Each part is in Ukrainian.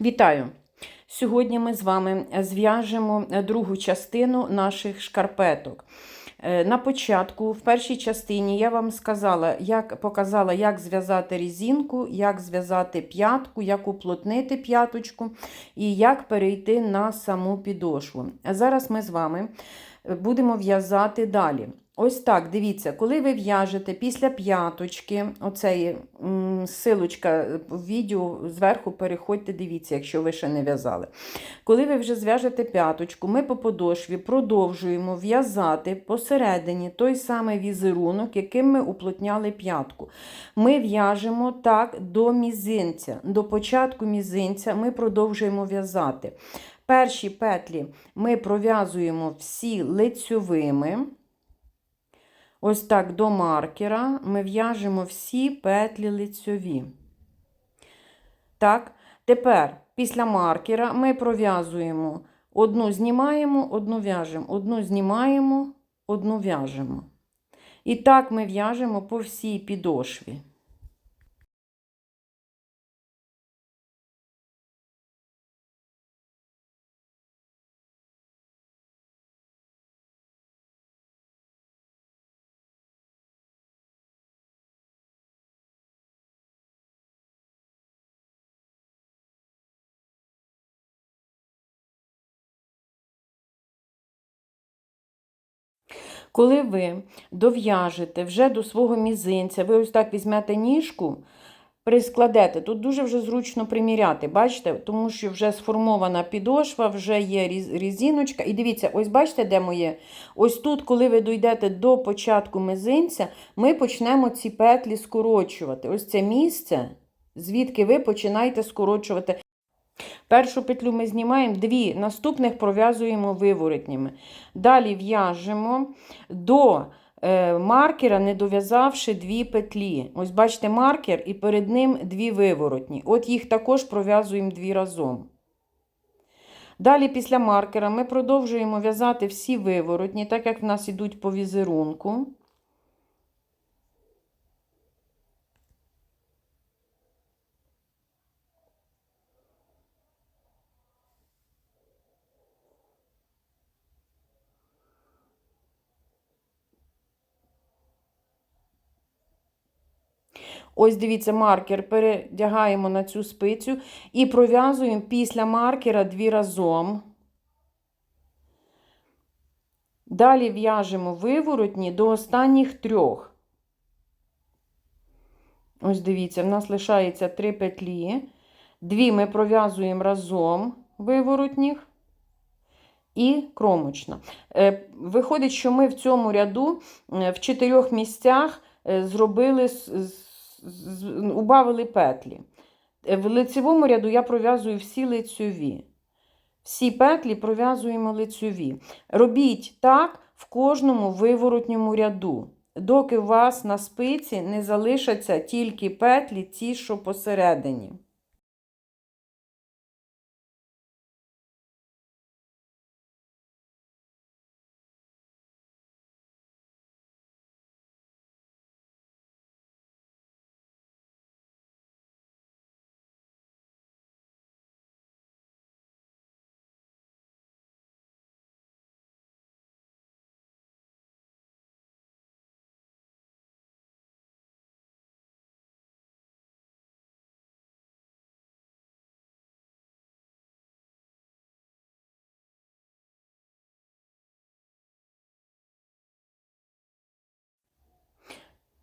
Вітаю! Сьогодні ми з вами зв'яжемо другу частину наших шкарпеток. Е, На початку, в першій частині, я вам сказала, як показала, як зв'язати різинку, як зв'язати п'ятку, як уплотнити п'яточку і як перейти на саму підошву. Зараз ми з вами будемо в'язати далі. Ось так, дивіться, коли ви в'яжете після п'яточки, оцеї силочка в відео зверху переходьте, дивіться, якщо ви ще не в'язали. Коли ви вже зв'яжете п'яточку, ми по подошві продовжуємо в'язати посередині той самий візерунок, яким ми уплотняли п'ятку. Ми в'яжемо так до мізинця. До початку мізинця ми продовжуємо в'язати. Перші петлі ми пров'язуємо всі лицьовими. Ось так до маркера ми в'яжемо всі петлі лицьові. Так, тепер після маркера ми пров'язуємо одну знімаємо, одну в'яжемо, одну знімаємо, одну в'яжемо. І так ми в'яжемо по всій підошві. Коли ви дов'яжете вже до свого мізинця, ви ось так візьмете ніжку, прискладете. Тут дуже вже зручно приміряти, бачите, тому що вже сформована підошва, вже є різиночка. І дивіться, ось бачите, де моє? Ось тут, коли ви дійдете до початку мизинця, ми почнемо ці петлі скорочувати. Ось це місце, звідки ви починаєте скорочувати. Першу петлю ми знімаємо, дві наступних пров'язуємо виворотніми. Далі в'яжемо до е, маркера, не дов'язавши дві петлі. Ось бачите, маркер і перед ним дві виворотні. От їх також пров'язуємо дві разом. Далі, після маркера, ми продовжуємо в'язати всі виворотні, так як в нас йдуть по візерунку. Ось дивіться, маркер передягаємо на цю спицю і пров'язуємо після маркера дві разом. Далі в'яжемо виворотні до останніх трьох. Ось дивіться, в нас лишається три петлі. Дві ми пров'язуємо разом виворотніх і кромочна. Е, виходить, що ми в цьому ряду е, в чотирьох місцях е, зробили убавили петлі. В лицевому ряду я пров'язую всі лицьові. Всі петлі пров'язуємо лицьові. Робіть так в кожному виворотньому ряду, доки у вас на спиці не залишаться тільки петлі, ті, що посередині.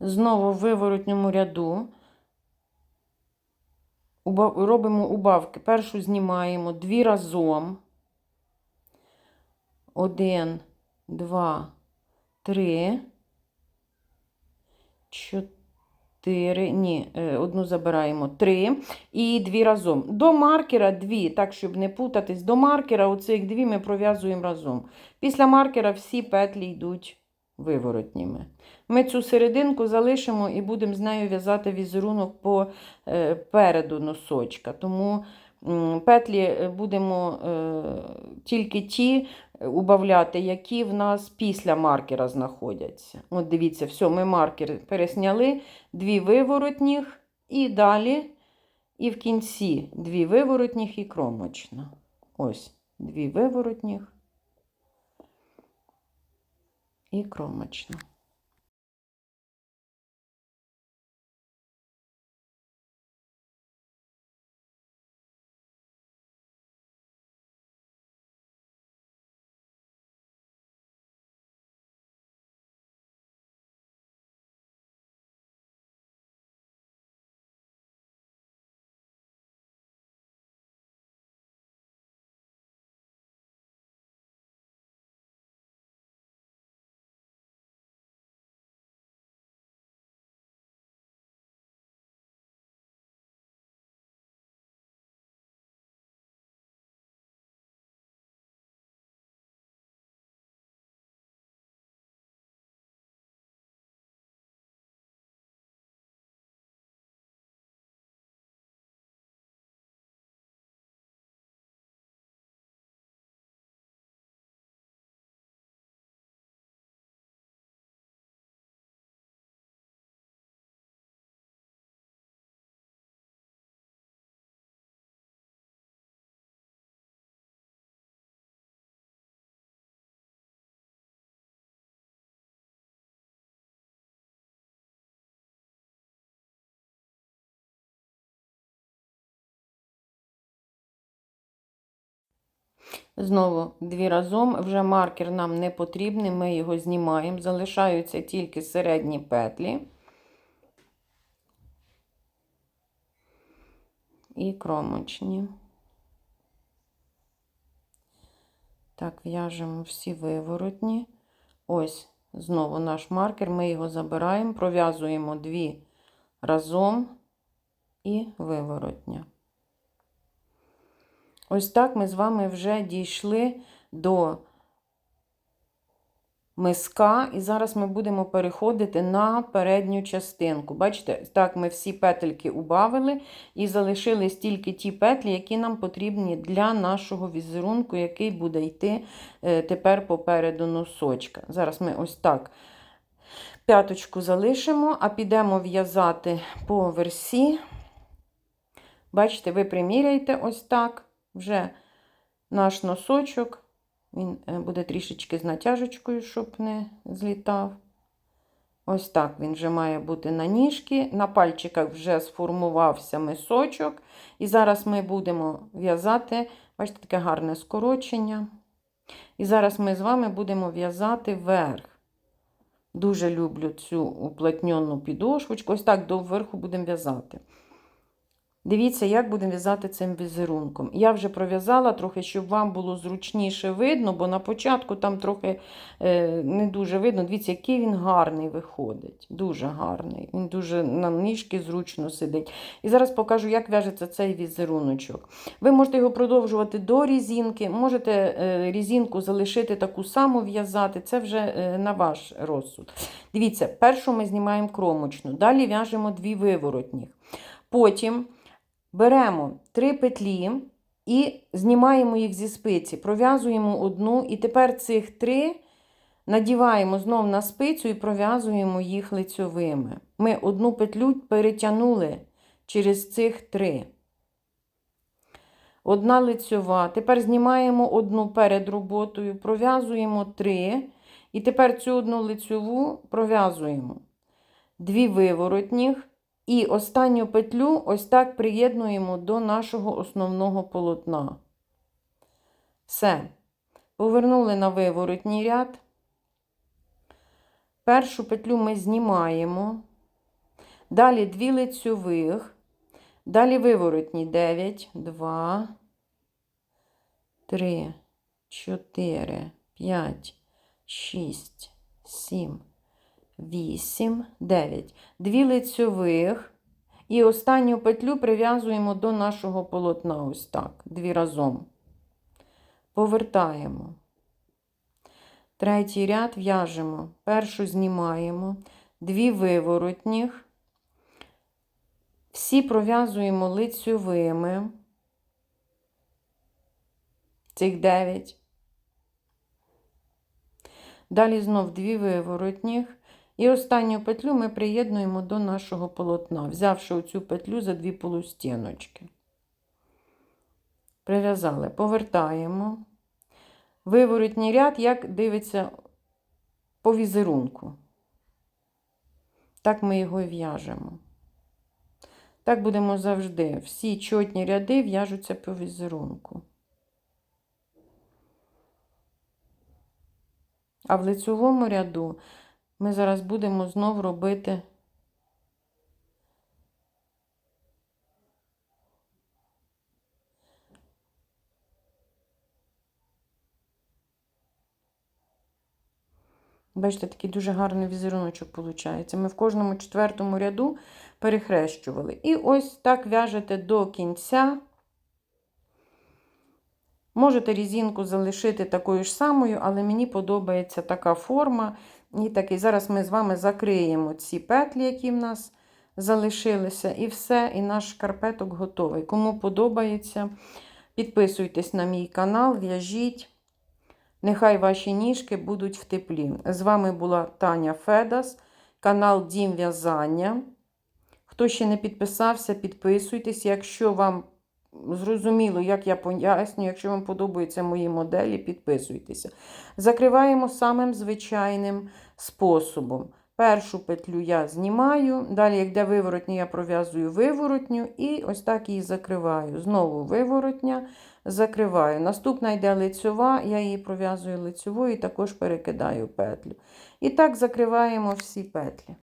Знову в виворотньому ряду робимо убавки. Першу знімаємо дві разом. Один, два, три, чотири. Ні, е, одну забираємо три. І дві разом. До маркера дві, так, щоб не путатись, до маркера оцих дві ми пров'язуємо разом. Після маркера всі петлі йдуть виворотніми. Ми цю серединку залишимо і будемо з нею в'язати візерунок по е, переду носочка. Тому петлі е, будемо е, тільки ті убавляти, які в нас після маркера знаходяться. От дивіться, все, ми маркер пересняли, дві виворотніх, і далі І в кінці дві виворотніх і кромочна. Ось дві виворотніх і кромочна. Знову дві разом, вже маркер нам не потрібний, ми його знімаємо. Залишаються тільки середні петлі і кромочні. Так, в'яжемо всі виворотні. Ось знову наш маркер, ми його забираємо, пров'язуємо дві разом і виворотня. Ось так ми з вами вже дійшли до миска, і зараз ми будемо переходити на передню частинку. Бачите, так ми всі петельки убавили і залишились тільки ті петлі, які нам потрібні для нашого візерунку, який буде йти е, тепер попереду носочка. Зараз ми ось так п'яточку залишимо, а підемо в'язати по версі. Бачите, ви приміряєте ось так вже наш носочок, він е, буде трішечки з натяжечкою, щоб не злітав. Ось так він вже має бути на ніжки. На пальчиках вже сформувався мисочок. І зараз ми будемо в'язати, бачите, таке гарне скорочення. І зараз ми з вами будемо в'язати вверх. Дуже люблю цю уплотнену підошвочку. Ось так доверху будемо в'язати. Дивіться, як будемо в'язати цим візерунком. Я вже пров'язала трохи, щоб вам було зручніше видно, бо на початку там трохи е, не дуже видно. Дивіться, який він гарний виходить. Дуже гарний. Він дуже на ніжки зручно сидить. І зараз покажу, як в'яжеться цей візеруночок. Ви можете його продовжувати до різинки, можете е, різинку залишити таку саму в'язати. Це вже е, на ваш розсуд. Дивіться, першу ми знімаємо кромочну, далі в'яжемо дві виворотні. Потім. Беремо три петлі і знімаємо їх зі спиці, пров'язуємо одну, і тепер цих три надіваємо знов на спицю і пров'язуємо їх лицьовими. Ми одну петлю перетягнули через цих три. Одна лицьова. Тепер знімаємо одну перед роботою, пров'язуємо три. І тепер цю одну лицьову пров'язуємо. Дві виворотніх. І останню петлю ось так приєднуємо до нашого основного полотна. Все. Повернули на виворотній ряд. Першу петлю ми знімаємо. Далі дві лицьових. Далі виворотні 9, 2, 3, 4, 5, 6, 7. 8, 9. Дві лицьових. І останню петлю прив'язуємо до нашого полотна. Ось так, дві разом. Повертаємо. Третій ряд в'яжемо. Першу знімаємо, дві виворотніх. Всі пров'язуємо лицьовими. Цих 9. Далі знов дві виворотніх. І останню петлю ми приєднуємо до нашого полотна, взявши оцю петлю за дві полустіночки. Прив'язали, повертаємо. Виворотній ряд, як дивиться по візерунку. Так ми його і в'яжемо. Так будемо завжди. Всі чотні ряди в'яжуться по візерунку. А в лицевому ряду ми зараз будемо знов робити Бачите, такий дуже гарний візеруночок виходить. Ми в кожному четвертому ряду перехрещували. І ось так в'яжете до кінця. Можете різинку залишити такою ж самою, але мені подобається така форма. І такий. Зараз ми з вами закриємо ці петлі, які в нас залишилися, і все, і наш шкарпеток готовий. Кому подобається, підписуйтесь на мій канал, в'яжіть. Нехай ваші ніжки будуть в теплі. З вами була Таня Федас, канал Дім В'язання. Хто ще не підписався, підписуйтесь. Якщо вам зрозуміло, як я пояснюю, якщо вам подобаються мої моделі, підписуйтеся. Закриваємо самим звичайним способом. Першу петлю я знімаю, далі, як де виворотня, я пров'язую виворотню і ось так її закриваю. Знову виворотня, закриваю. Наступна йде лицьова, я її пров'язую лицьовою і також перекидаю петлю. І так закриваємо всі петлі.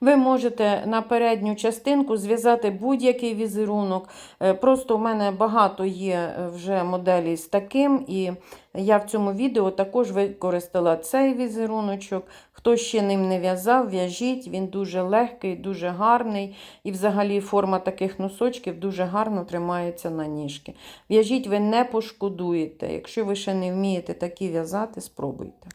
Ви можете на передню частинку зв'язати будь-який візерунок. Е, Просто у мене багато є е, вже моделей з таким, і я в цьому відео також використала цей візеруночок. Хто ще ним не в'язав, в'яжіть, він дуже легкий, дуже гарний. І взагалі форма таких носочків дуже гарно тримається на ніжки. В'яжіть, ви не пошкодуєте. Якщо ви ще не вмієте такі в'язати, спробуйте.